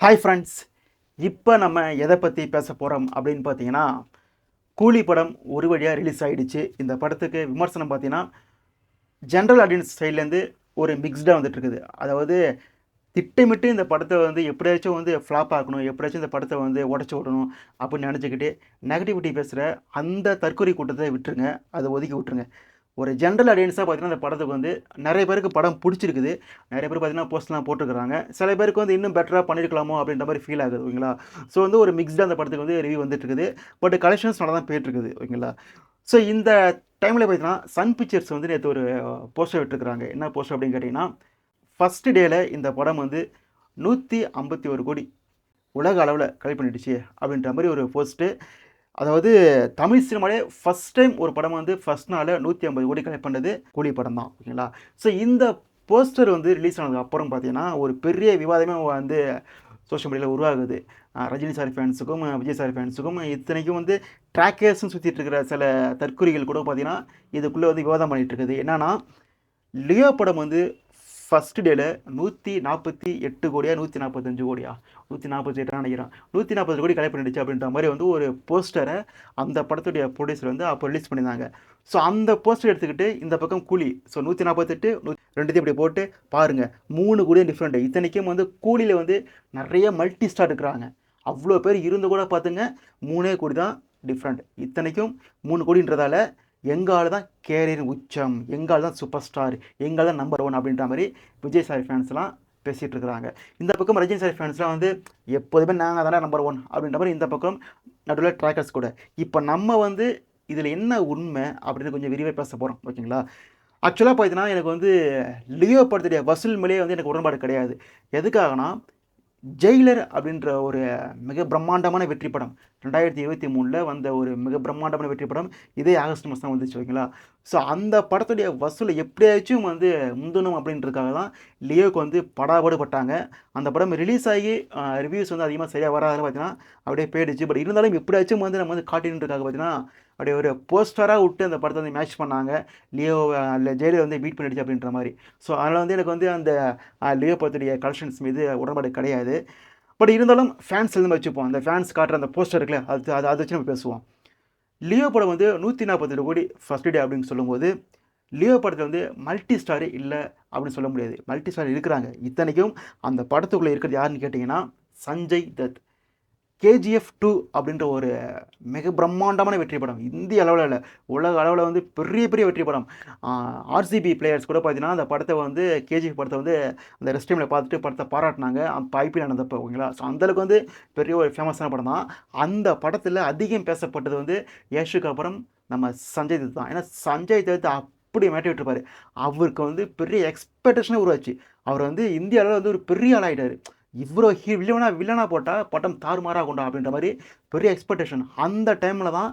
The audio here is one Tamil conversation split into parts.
ஹாய் ஃப்ரெண்ட்ஸ் இப்போ நம்ம எதை பற்றி பேச போகிறோம் அப்படின்னு பார்த்தீங்கன்னா கூலி படம் ஒரு வழியாக ரிலீஸ் ஆகிடுச்சு இந்த படத்துக்கு விமர்சனம் பார்த்தீங்கன்னா ஜென்ரல் ஆடியன்ஸ் சைட்லேருந்து ஒரு மிக்ஸ்டாக வந்துட்டுருக்குது அதாவது திட்டமிட்டு இந்த படத்தை வந்து எப்படியாச்சும் வந்து ஃப்ளாப் ஆக்கணும் எப்படியாச்சும் இந்த படத்தை வந்து உடச்சி விடணும் அப்படின்னு நினச்சிக்கிட்டு நெகட்டிவிட்டி பேசுகிற அந்த தற்கொலை கூட்டத்தை விட்டுருங்க. அதை ஒதுக்கி விட்டுருங்க. ஒரு ஜென்ரல் ஆடியன்ஸாக பார்த்தீங்கன்னா இந்த படத்துக்கு வந்து நிறைய பேருக்கு படம் பிடிச்சிருக்குது. நிறைய பேர் பார்த்தீங்கன்னா போஸ்ட்லாம் போட்டிருக்கிறாங்க. சில பேருக்கு வந்து இன்னும் பெட்டராக பண்ணியிருக்கலாமோ அப்படின்ற மாதிரி ஃபீல் ஆகுது ஓகேங்களா? ஸோ வந்து ஒரு மிக்ஸ்டாக அந்த படத்துக்கு வந்து ரிவ்யூ வந்துட்டு இருக்குது பட் கலெக்ஷன்ஸ் நல்லா தான் போயிட்டுருக்குது ஓகேங்களா? ஸோ இந்த டைமில் பார்த்தீங்கன்னா சன் பிக்சர்ஸ் வந்து நேற்று ஒரு போஸ்டர் விட்டுருக்குறாங்க. என்ன போஸ்டர் அப்படின்னு கேட்டிங்கன்னா ஃபஸ்ட்டு டேயில் இந்த படம் வந்து நூற்றி ஐம்பத்தி ஒரு கோடி உலக அளவில் கலெக்ட் பண்ணிடுச்சு அப்படின்ற மாதிரி ஒரு போஸ்ட்டு அதாவது தமிழ் சினிமாலே ஃபஸ்ட் டைம் ஒரு படம் வந்து ஃபஸ்ட் நாளில் நூற்றி ஐம்பது கோடி கலெக்ட் பண்ணது கூலி படம் தான் ஓகேங்களா? ஸோ இந்த போஸ்டர் வந்து ரிலீஸ் ஆனதுக்கு அப்புறம் பார்த்தீங்கன்னா ஒரு பெரிய விவாதமே வந்து சோஷியல் மீடியாவில் உருவாகுது. ரஜினி சார் ஃபேன்ஸுக்கும் விஜய் சார் ஃபேன்ஸுக்கும் இத்தனைக்கும் வந்து ட்ராக்கர்ஸ்னு சுற்றிட்டு இருக்கிற சில தற்கொலைகள் கூட பார்த்தீங்கன்னா இதுக்குள்ளே வந்து விவாதம் பண்ணிகிட்டு இருக்குது. என்னன்னா லியோ படம் வந்து ஃபஸ்ட்டு டேல நூற்றி நாற்பத்தி எட்டு கோடியா நூற்றி நாற்பத்தஞ்சு கோடியா? நூற்றி நாற்பத்தி எட்டு நினைக்கிறேன். நூற்றி நாற்பது கோடி கலெக்ட் பண்ணிடுச்சு அப்படின்ற மாதிரி வந்து ஒரு போஸ்டரை அந்த படத்துடைய ப்ரொடியூசர் வந்து அப்போ ரிலீஸ் பண்ணியிருந்தாங்க. ஸோ அந்த போஸ்டர் எடுத்துக்கிட்டு இந்த பக்கம் கூலி. ஸோ நூற்றி நாற்பத்தெட்டு ரெண்டுத்தையும் இப்படி போட்டு பாருங்கள் மூணு கோடியும் டிஃப்ரெண்ட்டு இத்தனைக்கும் வந்து கூலியில் வந்து நிறைய மல்டி ஸ்டார் இருக்கிறாங்க. அவ்வளோ பேர் இருந்து கூட பார்த்துங்க மூணே கோடி தான் டிஃப்ரெண்ட் இத்தனைக்கும் மூணு கோடின்றதால எங்கால் தான் கேரியர் உச்சம் எங்கால் தான் சூப்பர் ஸ்டார் எங்கால் தான் நம்பர் ஒன் அப்படின்ற மாதிரி விஜய் சார் ஃபேன்ஸ்லாம் பேசிகிட்டு இருக்கிறாங்க. இந்த பக்கம் ரஜினி சார் ஃபேன்ஸ்லாம் வந்து எப்போதுமே நாங்கள் தானே நம்பர் ஒன் அப்படின்ற மாதிரி இந்த பக்கம் நடுவில் ட்ராக்கர்ஸ் கூட. இப்போ நம்ம வந்து இதில் என்ன உண்மை அப்படின்னு கொஞ்சம் விரிவாக பேச போகிறோம் ஓகேங்களா ஆக்சுவலாக பார்த்தீங்கன்னா எனக்கு வந்து லியோ படத்துடைய வசூல் மேலேயே வந்து எனக்கு உடன்பாடு கிடையாது. எதுக்காகனா ஜெயிலர் அப்படின்ற ஒரு மிக பிரம்மாண்டமான வெற்றி படம். ரெண்டாயிரத்தி இருபத்தி மூணில் வந்த ஒரு மிக பிரம்மாண்டமான வெற்றி படம். இதே ஆகஸ்ட் மாதம் தான் வந்துச்சு ஓகேங்களா? ஸோ அந்த படத்துடைய வசூலை எப்படியாச்சும் வந்து முந்தணும் அப்படின்றதுக்காக தான் லியோக்கு வந்து படாபாடுபட்டாங்க. அந்த படம் ரிலீஸ் ஆகி ரிவ்யூஸ் வந்து அதிகமாக சரியாக வராதுன்னு பார்த்தீங்கன்னா அப்படியே போயிடுச்சு. பட் இருந்தாலும் எப்படியாச்சும் வந்து நம்ம வந்து காட்டின்றதுக்காக பார்த்தீங்கன்னா அப்படியே ஒரு போஸ்டராக விட்டு அந்த படத்தை வந்து மேட்ச் பண்ணாங்க. லியோ இல்லை ஜெயிலர் வந்து பீட் பண்ணிடுச்சு அப்படின்ற மாதிரி. ஸோ அதனால் வந்து எனக்கு வந்து அந்த லியோ படத்துடைய கலெக்ஷன்ஸ் மீது உடன்பாடு கிடையாது. பட் இருந்தாலும் ஃபேன்ஸ் எழுந்து வச்சுப்போம். அந்த ஃபேன்ஸ் காட்டுற அந்த போஸ்டர் இருக்குல்ல அது அதை அதை வச்சு நம்ம பேசுவோம். லியோ படம் வந்து நூற்றி நாற்பத்தெட்டு கோடி ஃபஸ்ட் டே அப்படின்னு சொல்லும்போது லியோ படத்தில் வந்து மல்டி ஸ்டார் இல்லை அப்படின்னு சொல்ல முடியாது. மல்டி ஸ்டார் இருக்கிறாங்க. இத்தனைக்கும் அந்த படத்துக்குள்ளே இருக்கிறது யாருன்னு கேட்டிங்கன்னா சஞ்சய் தத். கேஜிஎஃப் டூ அப்படின்ற ஒரு மிக பிரம்மாண்டமான வெற்றி படம். இந்திய அளவில் இல்லை. உலக அளவில் வந்து பெரிய பெரிய வெற்றி படம். ஆர்சிபி பிளேயர்ஸ் கூட பார்த்தீங்கன்னா அந்த படத்தை வந்து கேஜிஎஃப் படத்தை வந்து அந்த ரெஸ்ட் டைமில் பார்த்துட்டு படத்தை பாராட்டினாங்க. அப்போ ஐபிஎல் நடந்தப்போ ஓகேங்களா? ஸோ அந்தளவுக்கு வந்து பெரிய ஒரு ஃபேமஸான படம் தான் அந்த படத்தில் அதிகம் பேசப்பட்டது வந்து யேஷுக்கு அப்புறம் நம்ம சஞ்சய் தத் தான். ஏன்னா சஞ்சய் தத் அப்படி மேட்டி விட்டுருப்பார். அவருக்கு வந்து பெரிய எக்ஸ்பெக்டேஷனே உருவாச்சு. அவர் வந்து இந்திய அளவில் வந்து ஒரு பெரிய ஆள் ஆகிட்டார் இவ்வளோ ஹீ வில்லனா வில்லனா போட்டால் படம் தாறுமாறாக கொண்டா அப்படின்ற மாதிரி பெரிய எக்ஸ்பெக்டேஷன் அந்த டைமில் தான்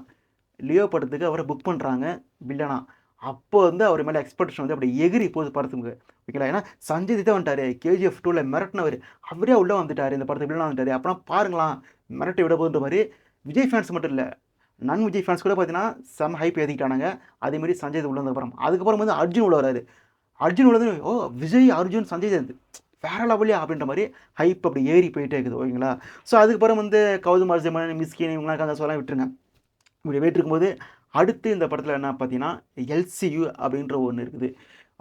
லியோ படத்துக்கு அவரை புக் பண்ணுறாங்க வில்லனா. அப்போ வந்து அவர் மேலே எக்ஸ்பெக்டேஷன் வந்து அப்படி எகிரி போகுது படத்துக்கு. ஓகேங்களா ஏன்னா சஞ்சய் தான் வந்துட்டார் கேஜிஎஃப் டூவில் மிரட்டினவர். அவரே உள்ளே வந்துட்டார் இந்த படத்துக்கு வில்லனா வந்துட்டார். அப்புறம் பாருங்களாம் மிரட்டி விட போகுன்ற மாதிரி விஜய் ஃபேன்ஸ் மட்டும் இல்லை நன் விஜய் ஃபேன்ஸ் கூட பார்த்தீங்கன்னா செம ஹைப் ஏற்றிக்கிட்டானுங்க அதேமாரி சஞ்சய் தத் உள்ள அதுக்கப்புறம் வந்து அர்ஜுன் உள்ள வராரு. அர்ஜுன் உள்ளது ஓ விஜய் அர்ஜுன் சஞ்சய் தத். வேற லெவலியா அப்படின்ற மாதிரி ஹைப் அப்படி ஏறி போயிட்டே இருக்குது ஓகேங்களா? ஸோ அதுக்கப்புறம் வந்து கௌதம் அர்ஜுன் மிஸ்கின் இவங்களாம் அந்த சொல்லலாம் விட்டுருங்க. இப்படி போயிட்டு இருக்கும்போது அடுத்து இந்த படத்தில் என்ன பார்த்தீங்கன்னா எல்சியு அப்படின்ற ஒன்று இருக்குது.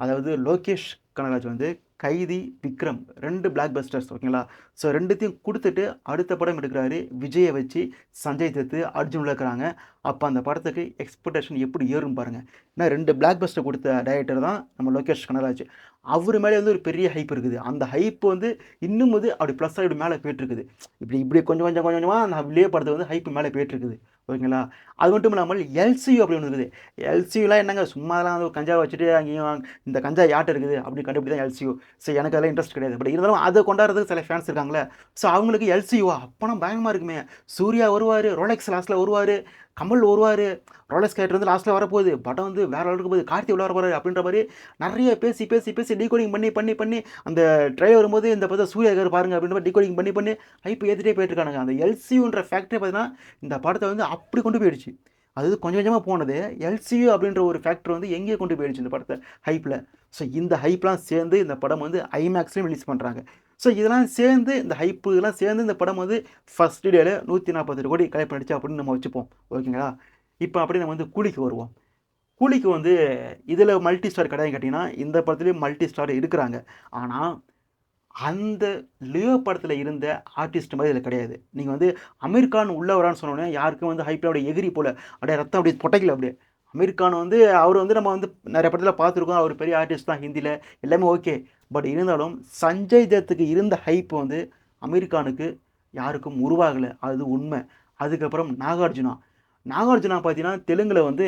அதாவது லோகேஷ் கனகராஜ் வந்து கைதி விக்ரம் ரெண்டு பிளாக் பஸ்டர்ஸ் ஓகேங்களா? ஸோ ரெண்டுத்தையும் கொடுத்துட்டு அடுத்த படம் எடுக்கிறாரு விஜயை வச்சு சஞ்சய் தத்து அர்ஜுன் இருக்கிறாங்க. அப்போ அந்த படத்துக்கு எக்ஸ்பெக்டேஷன் எப்படி ஏறும் பாருங்கள் ஏன்னா ரெண்டு பிளாக் பஸ்டர் கொடுத்த டைரக்டர் தான் நம்ம லோகேஷ் கனகராஜ். அவர் மேலே வந்து ஒரு பெரிய ஹைப் இருக்குது. அந்த ஹைப் வந்து இன்னும் வந்து அப்படி ப்ளஸ் இப்படி மேலே போயிட்டுருக்குது இப்படி இப்படி கொஞ்சம் கொஞ்சம் கொஞ்சம் கொஞ்சமாக அந்த வில்லே படத்தை வந்து ஹைப் மேலே போயிட்டுருக்குது ஓகேங்களா? அது மட்டும் இல்லாமல் எல்சியூ அப்படி ஒன்று இருக்குது. எல்சியூலாம் என்னங்க? சும்மாலாம் வந்து கஞ்சா வச்சுட்டு அங்கேயும் இந்த கஞ்சா யாட்டு இருக்குது? அப்படி கண்டுபிடி தான் எல்சியூ ஸோ எனக்கு அதெல்லாம் இன்ட்ரெஸ்ட் கிடையாது. பட் இருந்தாலும் அதை கொண்டாடுறதுக்கு சில ஃபேன்ஸ் இருக்காங்களே. ஸோ அவங்களுக்கு எல்சியூவா அப்போனா பயங்கரமாக இருக்குமே. சூர்யா வருவார் ரோலெக்ஸ் லாஸ்ட்டில் வருவார் கமல் வருவார். ரோலெக்ஸ் கேரக்டர் வந்து லாஸ்ட்டில் வரப்போகுது. படம் வந்து வேறு அளவுக்கு போகுது. கார்த்தி உள்ள வரப்போறாரு அப்படின்ற மாதிரி நிறைய பேசி பேசி பேசி டீகோடிங் பண்ணி பண்ணி பண்ணி அந்த ட்ரைவர் வரும்போது இந்த படத்தை சூர்யா பாருங்க அப்படின்ற மாதிரி டீகோடிங் பண்ணி பண்ணி ஹைப் ஏற்றிட்டே போயிட்டு இருக்கானுங்க. அந்த எல்சியூன்ற ஃபேக்டரி பார்த்தீங்கன்னா இந்த படத்தை வந்து அப்படி கொண்டு போயிடுச்சு. அது கொஞ்சம் கொஞ்சமாக போனது. எல்சியூ அப்படின்ற ஒரு ஃபேக்டர் வந்து எங்கேயே கொண்டு போயிடுச்சு இந்த படத்தை ஹைப்பில் ஸோ இந்த ஹைப்லாம் சேர்ந்து இந்த படம் வந்து ஐமேக்ஸ்லேயும் ரிலீஸ் பண்ணுறாங்க ஸோ இதெல்லாம் சேர்ந்து இந்த ஹைப்பு இதெல்லாம் சேர்ந்து இந்த படம் வந்து ஃபஸ்ட் டேல நூற்றி நாற்பத்தெட்டு கோடி கலெக்ட் பண்ணிடுச்சு அப்படின்னு நம்ம வச்சுப்போம். ஓகேங்களா இப்போ அப்படி நம்ம வந்து கூலிக்கு வருவோம். கூலிக்கு வந்து இதில் மல்டி ஸ்டார் கிடையாது கேட்டிங்கன்னா இந்த படத்துலேயும் மல்டி ஸ்டார் இருக்கிறாங்க. ஆனால் அந்த லியோ படத்தில் இருந்த ஆர்டிஸ்ட் மாதிரி இதில் கிடையாது. நீங்கள் வந்து அமீர்கான் உள்ளவரான்னு சொன்னோடனே சொன்னோன்னே யாருக்கும் வந்து ஹைப்பில் அப்படியே எகிரி போல அப்படியே ரத்தம் அப்படியே பொட்டைக்கல அப்படியே. அமீர் கான் வந்து அவர் வந்து நம்ம வந்து நிறைய படத்தில் பார்த்துருக்கோம். அவர் பெரிய ஆர்டிஸ்ட் தான் ஹிந்தியில் எல்லாமே ஓகே பட் இருந்தாலும் சஞ்சய் தத்துக்கு இருந்த ஹைப் வந்து அமீர்கானுக்கு யாருக்கும் உருவாகலை. அது உண்மை. அதுக்கப்புறம் நாகார்ஜுனா. நாகார்ஜுனா பார்த்தீங்கன்னா தெலுங்கில் வந்து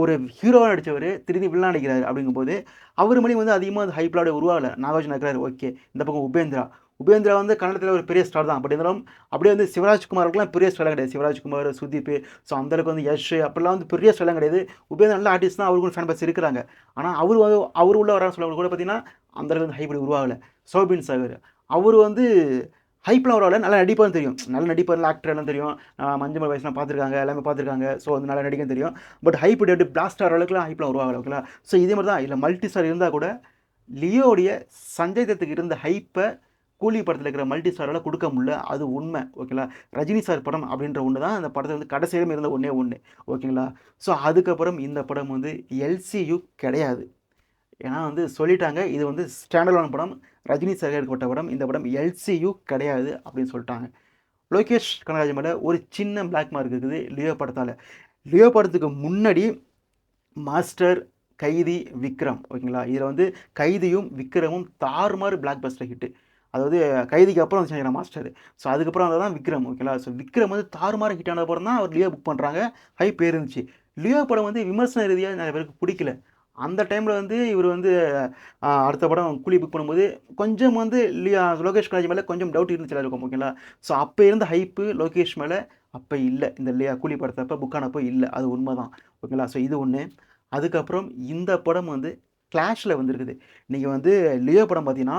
ஒரு ஹீரோவாக நடித்தவர் திரும்பி வில்லா நடிக்கிறார் அப்படிங்கும்போது அவர் மணி வந்து அதிகமாக அந்த ஹைப்லாட உருவாகலை. நாகார்ஜுன் இருக்கிறார் ஓகே இந்த பக்கம் உபேந்திரா. உபேந்திரா வந்து கன்னடத்தில் ஒரு பெரிய ஸ்டார் தான். அப்படி இருந்தாலும் அப்படியே வந்து சிவராஜ்குமாருக்குலாம் பெரிய ஸ்டார் கிடையாது. சிவராஜ்குமார் சுதீப் ஸோ அந்தளவுக்கு வந்து யஷ் அப்படிலாம் வந்து பெரிய ஸ்டார்லாம் கிடையாது. உபேந்திரா நல்ல ஆர்டிஸ்ட் தான். அவருக்கும் ஃபேன் பஸ் இருக்கிறாங்க. ஆனால் அவர் வந்து அவர் உள்ள வரான்னு சொல்ல கூட பார்த்தீங்கன்னா அந்தளவுக்கு வந்து ஹைப்ரிட் உருவாகலை. சோபின் சாகர். அவர் வந்து ஹைப்லாம் வரவில்ல நல்லா நடிப்பான்னு தெரியும். நல்ல நடிப்பார் ஆக்டர் எல்லாம் தெரியும். ஆஹ் மஞ்சள் வயசுலாம் பார்த்துருக்காங்க எல்லாமே பார்த்துருக்காங்க. ஸோ வந்து நல்லா நடிக்க தெரியும். பட் ஹைப் டேட்டு பிளாஸ்ட் ஆகிற அளவுக்குலாம் ஹைப்லாம் உருவாகல அளவுக்குலாம். ஸோ இதே மாதிரி தான் இல்லை மல்டி ஸ்டார் இருந்தால் கூட லியோடைய சஞ்சய் தத்துக்கு இருந்த ஹைப்பை கூலி படத்தில் இருக்கிற மல்டி ஸ்டாரால் கொடுக்க முடியல. அது உண்மை ஓகேங்களா ரஜினி சார் படம் அப்படின்ற ஒன்று தான் அந்த படத்தில் வந்து கடைசியிலும் இருந்த ஒன்றே ஒன்று ஓகேங்களா ஸோ அதுக்கப்புறம் இந்த படம் வந்து எல்சியு கிடையாது. ஏன்னா வந்து சொல்லிட்டாங்க இது வந்து ஸ்டாண்டர்டான படம் ரஜினி சார் எடுக்கப்பட்ட படம் இந்த படம் எல்சியு கிடையாது அப்படின்னு சொல்லிட்டாங்க. லோகேஷ் கனகராஜ் மேலே ஒரு சின்ன பிளாக் மார்க் இருக்குது லியோ படத்தால். லியோ படத்துக்கு முன்னாடி மாஸ்டர் கைதி விக்ரம் ஓகேங்களா? இதில் வந்து கைதியும் விக்ரமும் தாறுமாறு பிளாக் பஸ்டர் ஹிட்டு அதாவது கைதிக்கு அப்புறம் வந்து மாஸ்டர் ஸோ அதுக்கப்புறம் வந்தது தான் விக்ரம் ஓகேங்களா? ஸோ விக்ரம் வந்து தாறுமாறு ஹிட் ஆன அப்புறம் தான் அவர் லியோ புக் பண்ணுறாங்க ஹை பேர் இருந்துச்சு லியோ படம் வந்து விமர்சன ரீதியாக நிறைய பேருக்கு பிடிக்கல. அந்த டைமில் வந்து இவர் வந்து அடுத்த படம் கூலி புக் பண்ணும்போது கொஞ்சம் வந்து லியா லோகேஷ் கலாஜி மேலே கொஞ்சம் டவுட் இருந்துச்சு இருக்கும் ஓகேங்களா ஸோ அப்போ இருந்த ஹைப்பு லோகேஷ் மேலே அப்போ இல்லை. இந்த லியா கூலி படத்தப்போ புக் ஆனப்போ இல்லை. அது உண்மை தான் ஓகேங்களா ஸோ இது ஒன்று அதுக்கப்புறம் இந்த படம் வந்து கிளாஷில் வந்துருக்குது. நீங்கள் வந்து லியோ படம் பார்த்தீங்கன்னா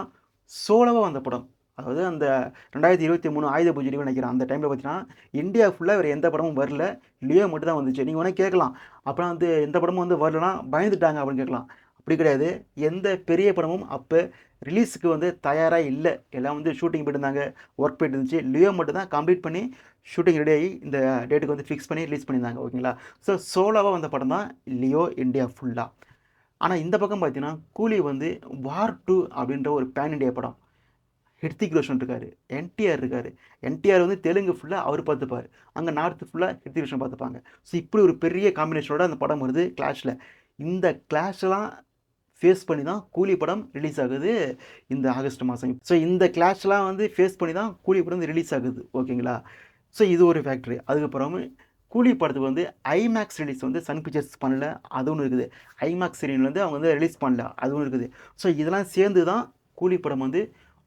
சோலோவாக வந்த படம். அதாவது அந்த ரெண்டாயிரத்தி இருபத்தி மூணு ஆயுத பூஜை நினைக்கிறேன். அந்த டைமில் பார்த்தீங்கன்னா இந்தியா ஃபுல்லாக வேறு எந்த படமும் வரல. லியோ மட்டும் தான் வந்துச்சு. நீங்கள் வேணால் கேட்கலாம். அப்புறம் வந்து எந்த படமும் வந்து வரலனா பயந்துட்டாங்க அப்படின்னு கேட்கலாம். அப்படி கிடையாது. எந்த பெரிய படமும் அப்போ ரிலீஸுக்கு வந்து தயாராக இல்லை. எல்லாம் வந்து ஷூட்டிங் போயிட்டு இருந்தாங்க ஒர்க் போயிட்டு இருந்துச்சு லியோ மட்டும் தான் கம்ப்ளீட் பண்ணி ஷூட்டிங் ரெடி ஆகி இந்த டேட்டுக்கு வந்து ஃபிக்ஸ் பண்ணி ரிலீஸ் பண்ணியிருந்தாங்க. ஓகேங்களா? ஸோ சோலோவாக வந்த படம் தான் லியோ இந்தியா ஃபுல்லாக ஆனால் இந்த பக்கம் பார்த்தீங்கன்னா கூலி வந்து வார் டூ அப்படின்ற ஒரு பேன் இண்டியா படம். ஹிருத்திக் ரோஷன் இருக்காரு என்டிஆர் இருக்காரு. என்டிஆர் வந்து தெலுங்கு ஃபுல்லாக அவர் பார்த்துப்பார். அங்கே நார்த்து ஃபுல்லாக ஹிருத்திக் ரோஷன் பார்த்துப்பாங்க. ஸோ இப்படி ஒரு பெரிய காம்பினேஷனோட அந்த படம் வருது கிளாஷில் இந்த கிளாஷ்லாம் ஃபேஸ் பண்ணி தான் கூலி படம் ரிலீஸ் ஆகுது இந்த ஆகஸ்ட் மாதம் ஸோ இந்த கிளாஷ்லாம் வந்து ஃபேஸ் பண்ணி தான் கூலி படம் வந்து ரிலீஸ் ஆகுது. ஓகேங்களா ஸோ இது ஒரு ஃபேக்ட்ரி அதுக்கப்புறம் கூலி படத்துக்கு வந்து ஐமேக்ஸ் ரிலீஸ் வந்து சன் பிக்சர்ஸ் பண்ணல. அது ஒன்று இருக்குது. ஐமேக்ஸ் சீரியல் வந்து அவங்க வந்து ரிலீஸ் பண்ணல. அது ஒன்று இருக்குது. ஸோ இதெல்லாம் சேர்ந்து தான் கூலி படம் வந்து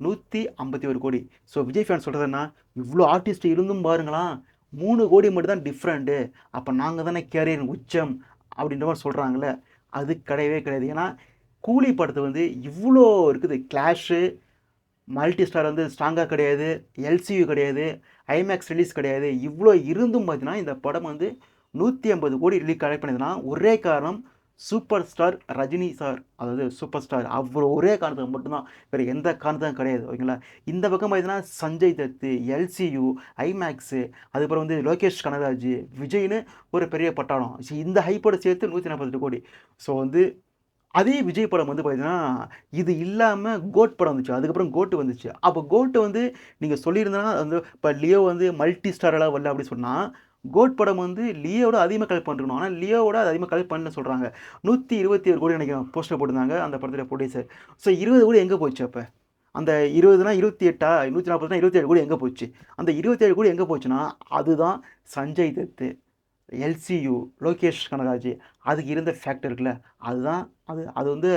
நூற்றி ஐம்பத்தி ஒரு கோடி. ஸோ விஜய் ஃபேன் சொல்கிறதுன்னா இவ்வளோ ஆர்டிஸ்ட் இருந்தும் பாருங்களாம் மூணு கோடி மட்டும் தான் டிஃப்ரெண்ட்டு அப்போ நாங்கள் தானே கேரியர் உச்சம் அப்படின்ற மாதிரி சொல்கிறாங்களே அது கிடையவே கிடையாது. ஏன்னா கூலி படத்து வந்து இவ்வளோ இருக்குது. கிளாஷு மல்டி ஸ்டார் வந்து ஸ்ட்ராங்காக கிடையாது. எல்சியூ கிடையாது. ஐமேக்ஸ் ரிலீஸ் கிடையாது. இவ்வளோ இருந்தும் பார்த்தீங்கன்னா இந்த படம் வந்து நூற்றி ஐம்பது கோடி ரிலீஸ் கலெக்ட் பண்ணதுன்னா ஒரே காரணம் சூப்பர் ஸ்டார் ரஜினி சார் அதாவது சூப்பர் ஸ்டார் அவர் ஒரே காரணத்துக்கு மட்டும்தான். வேறு எந்த காரணத்தும் கிடையாது. ஓகேங்களா? இந்த பக்கம் பார்த்தீங்கன்னா சஞ்சய் தத்து எல்சியு ஐமேக்ஸு அதுக்கப்புறம் வந்து லோகேஷ் கனகராஜ் விஜய்னு ஒரு பெரிய பட்டாளம். ஸோ இந்த ஹைப்போட சேர்த்து நூற்றி நாற்பத்தெட்டு கோடி. ஸோ வந்து அதே விஜய் படம் வந்து பார்த்தீங்கன்னா இது இல்லாமல் கோட் படம் வந்துச்சு. அதுக்கப்புறம் கோட்டு வந்துச்சு. அப்போ கோட்டு வந்து நீங்கள் சொல்லியிருந்தனா வந்து இப்போ லியோ வந்து மல்டி ஸ்டாரெல்லாம் வரல அப்படி சொன்னால் கோட் படம் வந்து லியோட அதிகமாக கலெக்ட் பண்ணிருக்கணும். ஆனால் லியோவோட அது அதிகமாக கலெக்ட் பண்ண சொல்கிறாங்க நூற்றி இருபத்தி ஏழு கோடி நினைக்கிறோம் போஸ்டர் போட்டிருந்தாங்க அந்த படத்தில் ப்ரொடியூசர் ஸோ இருபது கோடி எங்கே போச்சு அப்போ? அந்த இருபதுனா இருபத்தி எட்டா? நூற்றி நாற்பதுனா இருபத்தி கோடி எங்கே போச்சு? அந்த இருபத்தேழு கோடி எங்கே போச்சுன்னா அதுதான் சஞ்சய் தத்து எல்சியு லோகேஷ் கனகராஜ் அதுக்கு இருந்த ஃபேக்டர் இருக்குல்ல. அதுதான் அது அது வந்து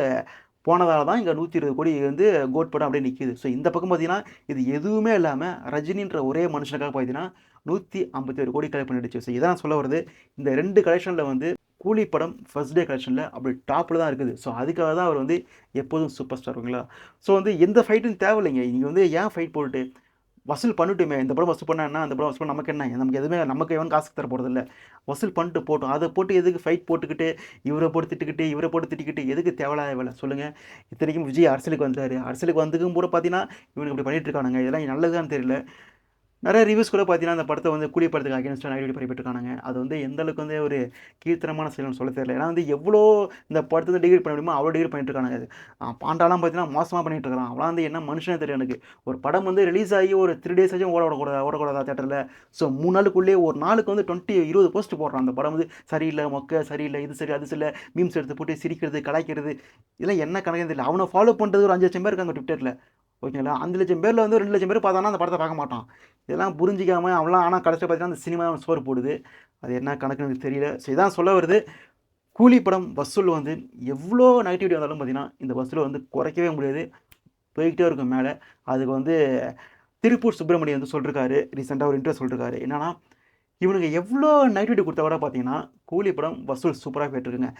போனதால தான் இங்கே நூற்றி இருபது கோடி வந்து கோட் படம் அப்படியே நிற்கிது ஸோ இந்த பக்கம் பார்த்தீங்கன்னா இது எதுவுமே இல்லாமல் ரஜினின்ற ஒரே மனுஷனுக்காக பார்த்தீங்கன்னா நூற்றி ஐம்பத்தி ஒரு கோடி கலெக்ட் பண்ணிடுச்சு. ஸோ இதான் சொல்ல வருது இந்த ரெண்டு கலெக்ஷனில் வந்து கூலி படம் ஃபர்ஸ்ட் டே கலெக்ஷனில் அப்படி டாப்பில் தான் இருக்குது. ஸோ அதுக்காக தான் அவர் வந்து எப்போதும் சூப்பர் ஸ்டார் ஓகேங்களா ஸோ வந்து எந்த ஃபைட்டும் தேவையில்லைங்க. நீங்கள் வந்து ஏன் ஃபைட் போட்டுட்டு வசூல் பண்ணிட்டுமே? இந்த படம் வசூல் பண்ணா என்ன? அந்த படம் வசூல் பண்ண நமக்கு என்ன? நமக்கு எதுவுமே நமக்கு எவன் காசு தர போகிறது இல்லை வசூல் பண்ணிட்டு போட்டோம். அதை போட்டு எதுக்கு ஃபைட் போட்டுக்கிட்டு இவரை போட்டு திட்டுக்கிட்டு இவரை போட்டு திட்டிக்கிட்டு எதுக்கு தேவையில்லாத வேலை? சொல்லுங்கள் இத்தனைக்கும் விஜய் அரசியலுக்கு வந்தார். அரசியலுக்கு வந்ததுக்கும் கூட பார்த்தீங்கன்னா இவனுக்கு இப்படி பண்ணிட்டு இருக்கானுங்க. இதெல்லாம் நல்லதுதான் தெரியல. நிறைய ரிவ்யூஸ் கூட பார்த்தீங்கன்னா அந்த படத்தை வந்து கூலி படத்துக்கு அகேன்ஸ்டாக நெகட்டிவ் பரப்பிட்டுருக்காங்க அது வந்து எந்த அளவுக்கு வந்து ஒரு கீர்த்தனமான செயல்னு சொல்ல தெரியல. ஏன்னா வந்து எவ்வளோ இந்த படத்தை டிகிரி பண்ண முடியுமோ அவ்வளோ டிகிரி பண்ணிட்டு இருக்காங்க அது பாண்டாலாம் பார்த்தீங்கன்னா மோசமாக பண்ணிட்டு இருக்கான் அவளாம் வந்து என்ன மனுஷனே தெரியும் எனக்கு. ஒரு படம் வந்து ரிலீஸ் ஆகி ஒரு த்ரீ டேஸ் ஆச்சும் ஓட ஓடக்கூடாது ஓடக்கூடாதா தேட்டரில் ஸோ மூணு நாளுக்குள்ளேயே ஒரு நாளுக்கு வந்து டுவெண்ட்டி இருபது போஸ்ட் போடுறான். அந்த படம் வந்து சரியில்லை மொக்க சரியில்லை இது சரி அது சரியில்லை மீம்ஸ் எடுத்து போட்டு சிரிக்கிறது கலாய்க்கிறது. இதெல்லாம் என்ன கணக்கு தெரியல. அவனை ஃபாலோ பண்ணுறது ஒரு அஞ்சு லட்சம் பேர் இருக்காங்க ட்விட்டரில் ஓகேங்களா? அஞ்சு லட்சம் பேரில் வந்து ரெண்டு லட்சம் பேர் பார்த்தானா அந்த படத்தை பார்க்க மாட்டான். இதெல்லாம் புரிஞ்சிக்காம அவன்லாம் ஆனால் கடைசியில் பார்த்தீங்கன்னா அந்த சினிமா சோறு போடுது. அது என்ன கணக்குன்னு தெரியல. ஸோ இதான் சொல்ல வருது. கூலி படம் வசூல் வந்து எவ்வளோ நெகட்டிவிட்டி வந்தாலும் பார்த்தீங்கன்னா இந்த வசூலை வந்து குறைக்கவே முடியாது. போய்கிட்டே இருக்கும் மேலே. அதுக்கு வந்து திருப்பூர் சுப்பிரமணியம் வந்து சொல்லிருக்காரு. ரீசெண்டாக ஒரு இன்டர்வியூ சொல்லிருக்காரு. என்னன்னா இவனுக்கு எவ்வளோ நெகட்டிவிட்டி கொடுத்த விட பார்த்தீங்கன்னா கூலி படம் வசூல் சூப்பராக போயிட்டுருக்குங்க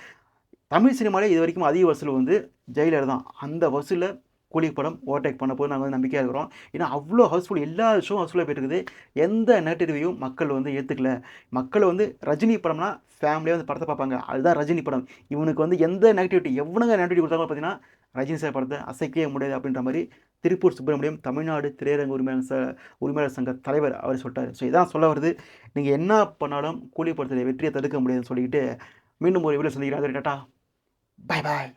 தமிழ் சினிமாலே இது வரைக்கும் அதிக வசூல் வந்து ஜெயிலர் தான் அந்த வசூலில் கூலி படம் ஓவர்டேக் பண்ண போது நாங்கள் வந்து நம்பிக்கையாக இருக்கிறோம். ஏன்னா அவ்வளோ ஹவுஸ்ஃபுல் எல்லா ஷோவும் ஹவுஸ்ஃபுல்லாக போயிட்டு இருக்குது. எந்த நெகட்டிவையும் மக்கள் வந்து ஏற்றுக்கல மக்கள் வந்து ரஜினி படம்னா ஃபேமிலியாக வந்து படத்தை பார்ப்பாங்க. அதுதான் ரஜினி படம். இவனுக்கு வந்து எந்த நெகட்டிவிட்டி எவ்வளோங்க நெகட்டிவிட்டி கொடுத்தாலும் பார்த்தீங்கன்னா ரஜினி சார் படத்தை அசைக்கவே முடியாது அப்படின்ற மாதிரி திருப்பூர் சுப்பிரமணியம் தமிழ்நாடு திரையரங்கு உரிமையாளர் ச உரிமையாளர் சங்க தலைவர் அவர் சொல்லிட்டார். ஸோ இதான் சொல்ல வருது. நீங்கள் என்ன பண்ணாலும் கூலி படத்தில் வெற்றியை தடுக்க முடியாதுன்னு சொல்லிக்கிட்டு மீண்டும் ஒரு வீடியோ சந்திக்கிறேன். அது டாட்டா. Bye bye